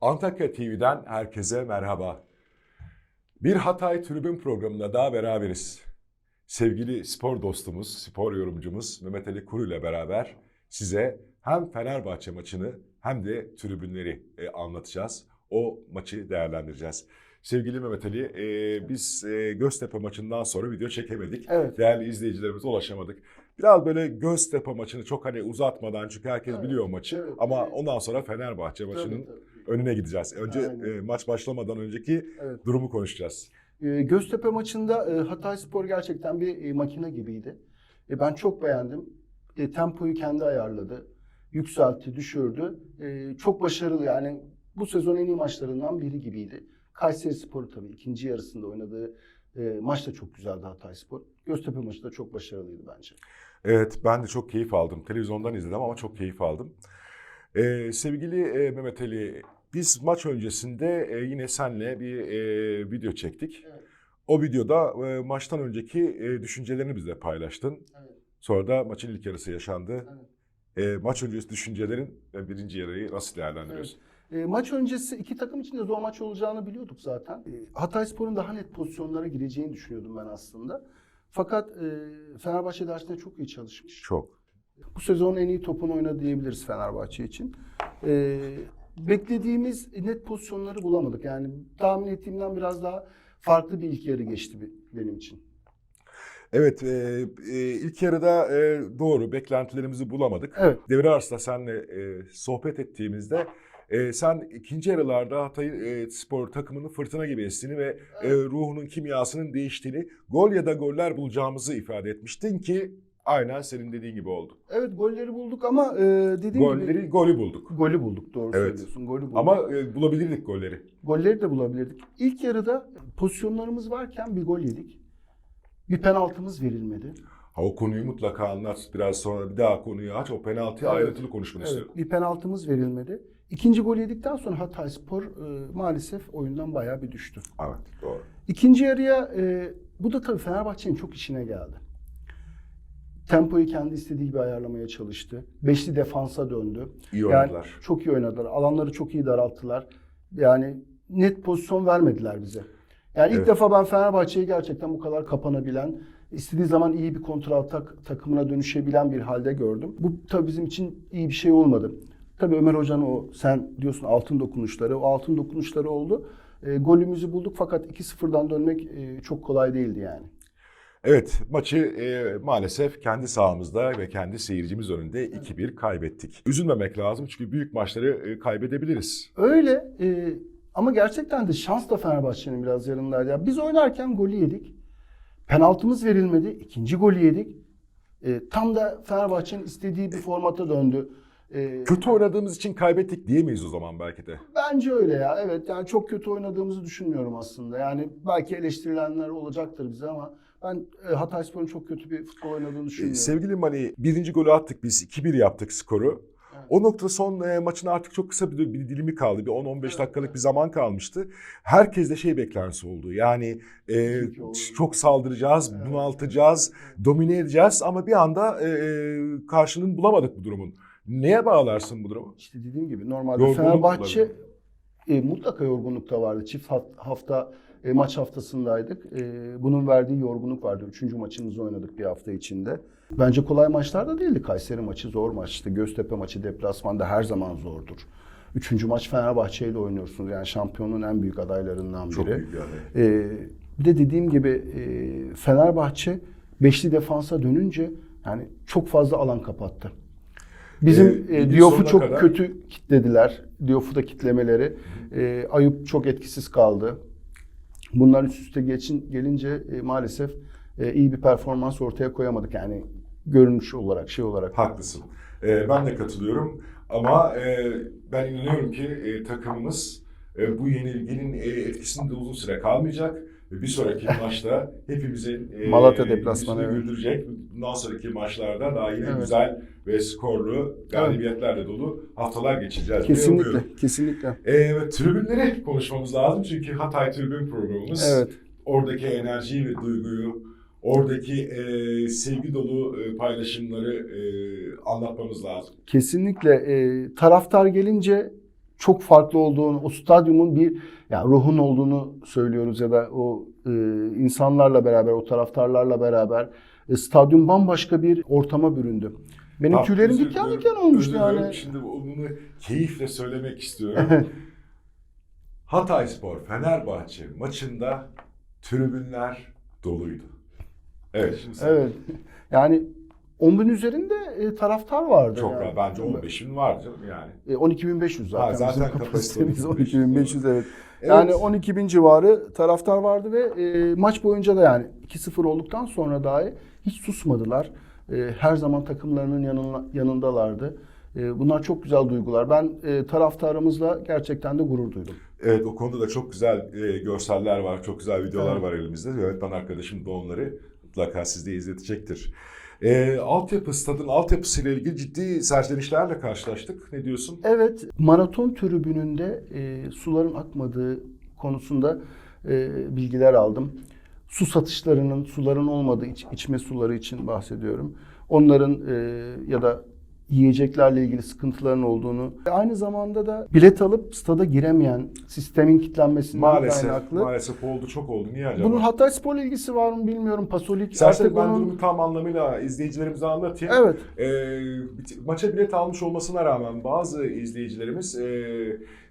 Antakya TV'den herkese merhaba. Bir Hatay Tribün programında daha beraberiz. Sevgili spor dostumuz, spor yorumcumuz Mehmet Ali Kuru ile beraber size hem Fenerbahçe maçını hem de tribünleri e, anlatacağız. O maçı değerlendireceğiz. Sevgili Mehmet Ali, e, biz e, Göztepe maçından sonra video çekemedik. Evet. Değerli izleyicilerimize ulaşamadık. Biraz böyle Göztepe maçını çok hani uzatmadan çünkü herkes Evet, biliyor maçı evet, ama ondan sonra Fenerbahçe maçının Tabii, tabii. Önüne gideceğiz. Önce e, maç başlamadan önceki Evet. durumu konuşacağız. Ee, Göztepe maçında e, Hatay Spor gerçekten bir e, makine gibiydi. E, ben çok beğendim. E, tempoyu kendi ayarladı. Yükseltti, düşürdü. E, çok başarılı yani bu sezon en iyi maçlarından biri gibiydi. Kayseri Spor tabii ikinci yarısında oynadığı e, maç da çok güzeldi Hatay Spor. Göztepe maçı da çok başarılıydı bence. Evet ben de çok keyif aldım. Televizyondan izledim ama çok keyif aldım. E, sevgili e, Mehmet Ali, biz maç öncesinde e, yine senle bir e, video çektik. Evet. O videoda e, maçtan önceki e, düşüncelerini bizle paylaştın. Evet. Sonra da maçın ilk yarısı yaşandı. Evet. E, maç öncesi düşüncelerin ve birinci yarıyı nasıl değerlendiriyorsun? E, maç öncesi iki takım için de zor maç olacağını biliyorduk zaten. E, Hatay Spor'un daha net pozisyonlara gireceğini düşünüyordum ben aslında. Fakat e, Fenerbahçe dersinde çok iyi çalışmış. Çok. Bu sezonun en iyi topunu oynadı diyebiliriz Fenerbahçe için. E, beklediğimiz net pozisyonları bulamadık. Yani tahmin ettiğimden biraz daha farklı bir ilk yarı geçti benim için. Evet, e, e, ilk yarıda e, doğru beklentilerimizi bulamadık. Evet. Devre arasında seninle e, sohbet ettiğimizde e, sen ikinci yarılarda Hatay e, spor takımının fırtına gibi estiğini ve e, ruhunun kimyasının değiştiğini, gol ya da goller bulacağımızı ifade etmiştin ki aynen senin dediğin gibi oldu. Evet golleri bulduk ama e, dediğim Golleri, gibi golü bulduk. golü bulduk doğru Evet. söylüyorsun. Golü bulduk. Ama e, bulabilirdik golleri. Golleri de bulabilirdik. İlk yarıda pozisyonlarımız varken bir gol yedik. Bir penaltımız verilmedi. Ha, o konuyu mutlaka anlat. Biraz sonra bir daha konuyu aç. O penaltıyı Evet. ayrıntılı konuşmanı Evet, istiyorum. bir penaltımız verilmedi. İkinci gol yedikten sonra Hatay Spor e, maalesef oyundan bayağı bir düştü. Evet, doğru. İkinci yarıya e, bu da tabii Fenerbahçe'nin çok işine geldi. Tempoyu kendi istediği gibi ayarlamaya çalıştı. Beşli defansa döndü. İyi Yani oynadılar. çok iyi oynadılar. Alanları çok iyi daralttılar. Yani net pozisyon vermediler bize. Yani ilk Evet. defa ben Fenerbahçe'yi gerçekten bu kadar kapanabilen, istediği zaman iyi bir kontratak takımına dönüşebilen bir halde gördüm. Bu tabii bizim için iyi bir şey olmadı. Tabii Ömer Hoca'nın o sen diyorsun altın dokunuşları, o altın dokunuşları oldu. E, golümüzü bulduk fakat 2-0'dan dönmek e, çok kolay değildi yani. Evet, maçı e, maalesef kendi sahamızda ve kendi seyircimiz önünde 2-1 kaybettik. Üzülmemek lazım çünkü büyük maçları e, kaybedebiliriz. Öyle e, ama gerçekten de şans da Fenerbahçe'nin biraz yanındaydı. Ya biz oynarken golü yedik. Penaltımız verilmedi. ikinci golü yedik. E, tam da Fenerbahçe'nin istediği bir formata döndü. E, Kötü oynadığımız için kaybettik diyemeyiz o zaman belki de. bence öyle ya. Evet yani çok kötü oynadığımızı düşünmüyorum aslında. Yani belki eleştirilenler olacaktır bize ama ben e, Hatayspor'un çok kötü bir futbol oynadığını E, düşünmüyorum. sevgili Mani, birinci golü attık biz, 2-1 yaptık skoru. Evet. O nokta son e, maçın artık çok kısa bir, bir dilimi kaldı. Bir 10-15 Evet, dakikalık bir zaman kalmıştı. Herkes de şey beklentisi oldu. Yani e, çok saldıracağız, Evet, bunaltacağız, evet. domine edeceğiz ama bir anda e, e, karşılığını bulamadık bu durumun. Neye bağlarsın bu durumu? İşte dediğim gibi normalde Yorgunluk Fenerbahçe olabilir. E, mutlaka yorgunluk da vardı. Çift haft- hafta e, maç haftasındaydık. E, bunun verdiği yorgunluk vardı. Üçüncü maçımızı oynadık bir hafta içinde. Bence kolay maçlar da değildi. Kayseri maçı zor maçtı. Göztepe maçı deplasmanda her zaman zordur. Üçüncü maç Fenerbahçe ile oynuyorsunuz. Yani şampiyonun en büyük adaylarından biri. Çok büyük yani. Ee, bir de dediğim gibi e, Fenerbahçe beşli defansa dönünce yani çok fazla alan kapattı. Bizim Ee, e, sonuna çok kadar- kötü kitlediler. Diouf'u da kitlemeleri. E, Ayıp çok etkisiz kaldı. Bunlar üst üste geçin, gelince e, maalesef e, iyi bir performans ortaya koyamadık. Yani görünüş olarak, şey olarak. Haklısın. Ee, ben de katılıyorum. Ama e, ben inanıyorum ki e, takımımız e, bu yenilginin e, etkisinde uzun süre kalmayacak. Bir sonraki maçta hepimizin e, Malatya deplasmanı, evet. güldürecek. Bundan sonraki maçlarda daha yine Evet. güzel ve skorlu galibiyetlerle dolu haftalar geçireceğiz. Kesinlikle, kesinlikle. E, tribünleri konuşmamız lazım çünkü Hatay Tribün programımız Evet. oradaki enerjiyi ve duyguyu, oradaki e, sevgi dolu e, paylaşımları e, anlatmamız lazım. Kesinlikle. E, taraftar gelince çok farklı olduğunu, o stadyumun bir ya ruhun olduğunu söylüyoruz ya da o e, insanlarla beraber, o taraftarlarla beraber e, stadyum bambaşka bir ortama büründü. Benim Bak, tüylerim diken diken diliyorum. yani. Şimdi bunu keyifle söylemek istiyorum. Hatayspor Fenerbahçe maçında tribünler doluydu. Evet şimdi sen- Evet. Yani 10 bin üzerinde e, taraftar vardı. çok yani. Bence 15'in var canım yani. E, 12.500 zaten. Ha, zaten bizim kapasitemiz kapasitemiz 12.500 evet. Evet. Yani 12.000 civarı taraftar vardı ve e, maç boyunca da yani 2-0 olduktan sonra dahi hiç susmadılar. E, her zaman takımlarının yanına, yanındalardı. E, bunlar çok güzel duygular. Ben e, taraftarımızla gerçekten de gurur duydum. Evet o konuda da çok güzel e, görseller var, çok güzel videolar Evet. var elimizde. Yönetmen arkadaşım da onları mutlaka sizde izletecektir. E, altyapı, stadın altyapısıyla ilgili ciddi serzenişlerle karşılaştık. Ne diyorsun? Evet, maraton tribününde e, suların akmadığı konusunda e, bilgiler aldım. Su satışlarının, suların olmadığı iç- içme suları için bahsediyorum. Onların e, ya da yiyeceklerle ilgili sıkıntıların olduğunu, aynı zamanda da bilet alıp stada giremeyen sistemin kilitlenmesinden Maalesef, kaynaklı. maalesef oldu, çok oldu. Niye acaba? Bunun Hatay Spor'la ilgisi var mı bilmiyorum. Pasolik İstersen artık ben onun... durumu tam anlamıyla izleyicilerimize anlatayım. Evet. Ee, maça bilet almış olmasına rağmen bazı izleyicilerimiz e,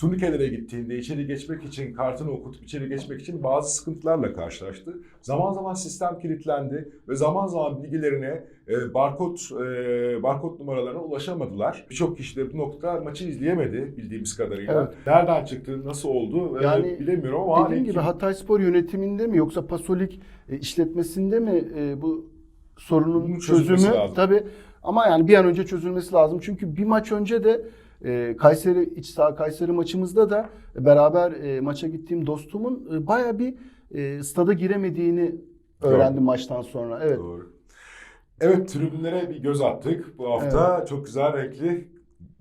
turnikelere gittiğinde içeri geçmek için, kartını okutup içeri geçmek için bazı sıkıntılarla karşılaştı. Zaman zaman sistem kilitlendi ve zaman zaman bilgilerine, e, barkod e, barkod numaralarına ulaşamadılar. Birçok kişi de bu noktada maçı izleyemedi bildiğimiz kadarıyla. Evet. Nereden çıktı, nasıl oldu e, Yani bilemiyorum ama Dediğim hani gibi kim- Hatay Spor yönetiminde mi yoksa Pasolik e, işletmesinde mi e, bu sorunun Bunun çözümü lazım. tabii ama yani bir an önce çözülmesi lazım. Çünkü bir maç önce de e, Kayseri iç saha Kayseri maçımızda da beraber e, maça gittiğim dostumun e, baya bir e, stada giremediğini öğrendim maçtan sonra. Evet. Doğru. Evet tribünlere bir göz attık. Bu hafta çok güzel renkli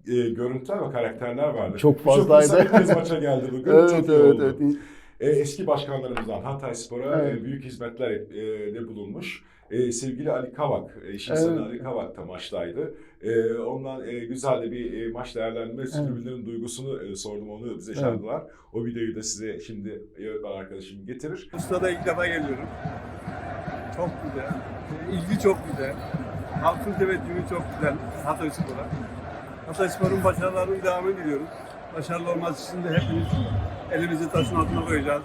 e, görüntüler ve karakterler vardı. Çok fazlaydı. insan ilk kez maça geldi bugün. Evet, çok iyi evet, oldu. evet. E, eski başkanlarımızdan Hatay Spor'a Evet. e, büyük hizmetler e, de bulunmuş. E, sevgili Ali Kavak, e, iş Evet. Ali Kavak da maçtaydı. E, ondan e, güzel de bir e, maç değerlendirmesi, Evet. tribünlerin duygusunu e, sordum, onu bize Evet. şartlar. O videoyu da size şimdi yönetmen arkadaşım getirir. Ustada ilk defa geliyorum. Çok güzel. İlgi çok güzel. Halkın teveccühü çok güzel Hatay Spor'a. Hatay Spor'un başarılarının devamını diliyoruz. Başarılı olması için de hepimiz elimizi taşın altına koyacağız.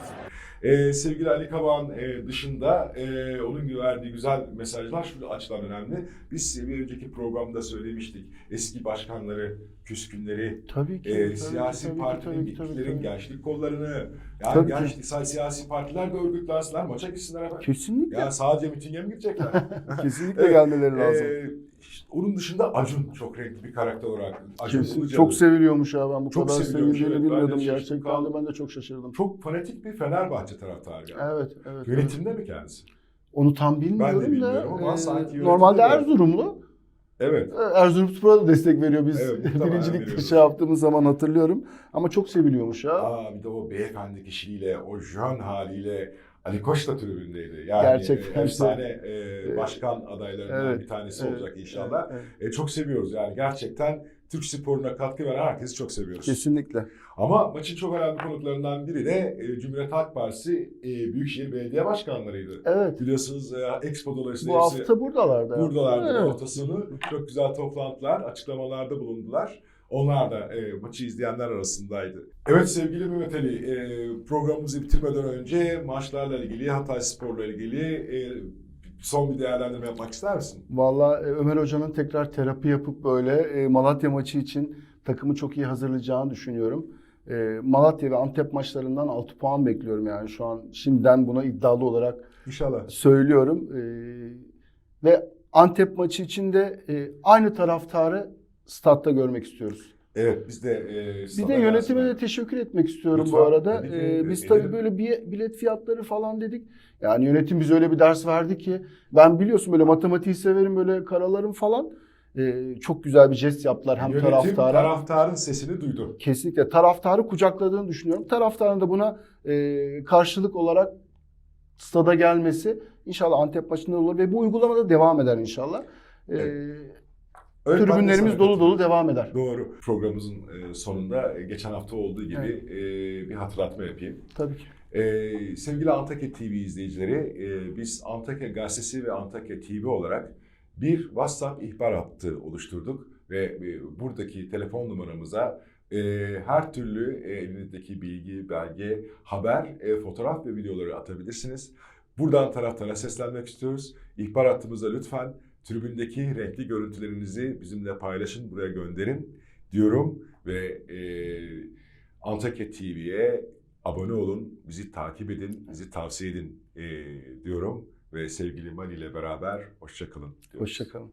Ee, sevgili Ali Kaban e, dışında e, onun verdiği güzel mesajlar şu açıdan önemli. Biz bir önceki programda söylemiştik. Eski başkanları, küskünleri, Tabii ki. e, tabii ki, siyasi tabii ki, partinin ki, tabii ki. gençlik kollarını, yani Tabii ki. gençlik siyasi partiler de örgütlensinler, maça gitsinler efendim. Kesinlikle. Ya sadece mitinge mi gidecekler? Kesinlikle Evet, gelmeleri lazım. Ee, işte onun dışında Acun çok renkli bir karakter olarak. Acun Kesin- Ilıcalı. çok seviliyormuş ya ben bu Çok kadar sevildiğini evet. Ben de bilmiyordum gerçekten de kaldım. ben de çok şaşırdım. Çok fanatik bir Fenerbahçe taraftarı. Yani. Evet, evet. evet. Yönetimde mi kendisi? Onu tam bilmiyorum da. bilmiyorum ama e, sanki normalde de- Erzurumlu. Evet. E, Erzurumspor'a da destek veriyor biz Evet, birincilikte şey yaptığımız zaman hatırlıyorum. Ama çok seviliyormuş ya. Aa, bir de o beyefendi kişiliğiyle, o jön haliyle Ali Koç da tribündeydi. Yani Gerçekten e, efsane e, başkan adaylarından Evet, bir tanesi Evet, olacak inşallah. evet, E, çok seviyoruz yani gerçekten Türk sporuna katkı veren herkesi çok seviyoruz. Kesinlikle. Ama maçın çok önemli konuklarından biri de e, Cumhuriyet Halk Partisi e, Büyükşehir Belediye Başkanlarıydı. Evet. Biliyorsunuz e, Expo dolayısıyla Bu hepsi hafta buradalardı. buradalardı Evet. sonu. Çok güzel toplantılar, açıklamalarda bulundular. Onlar da e, maçı izleyenler arasındaydı. Evet sevgili Mehmet Ali, e, programımızı bitirmeden önce maçlarla ilgili, Hatay Spor'la ilgili e, son bir değerlendirme yapmak ister misin? Valla e, Ömer Hoca'nın tekrar terapi yapıp böyle e, Malatya maçı için takımı çok iyi hazırlayacağını düşünüyorum. E, Malatya ve Antep maçlarından 6 puan bekliyorum yani şu an şimdiden buna iddialı olarak İnşallah. söylüyorum. Ve Antep maçı için de aynı taraftarı statta görmek istiyoruz. Evet biz de e, Bir de yönetime de teşekkür etmek istiyorum Lütfen, bu arada. tabii ki, Ee, biz edelim. tabii böyle bir bilet fiyatları falan dedik. Yani yönetim bize öyle bir ders verdi ki ben biliyorsun böyle matematiği severim böyle karalarım falan. Ee, çok güzel bir jest yaptılar hem Yönetim taraftara. taraftarın sesini duydu. Kesinlikle taraftarı kucakladığını düşünüyorum. Taraftarın da buna e, karşılık olarak stada gelmesi inşallah Antep maçında olur ve bu uygulamada devam eder inşallah. Ee, De tribünlerimiz dolu dolu devam eder. Doğru. Programımızın e, sonunda e, geçen hafta olduğu gibi Evet. e, bir hatırlatma yapayım. Tabii ki. Ee, sevgili Antakya TV izleyicileri, e, biz Antakya Gazetesi ve Antakya TV olarak bir WhatsApp ihbar hattı oluşturduk ve e, buradaki telefon numaramıza e, her türlü e, elinizdeki bilgi, belge, haber, e, fotoğraf ve videoları atabilirsiniz. Buradan taraftara seslenmek istiyoruz. İhbar hattımıza lütfen tribündeki renkli görüntülerinizi bizimle paylaşın, buraya gönderin diyorum ve e, Antakya TV'ye abone olun, bizi takip edin, bizi tavsiye edin e, diyorum ve sevgili Mali ile beraber hoşçakalın diyorum. Hoşçakalın.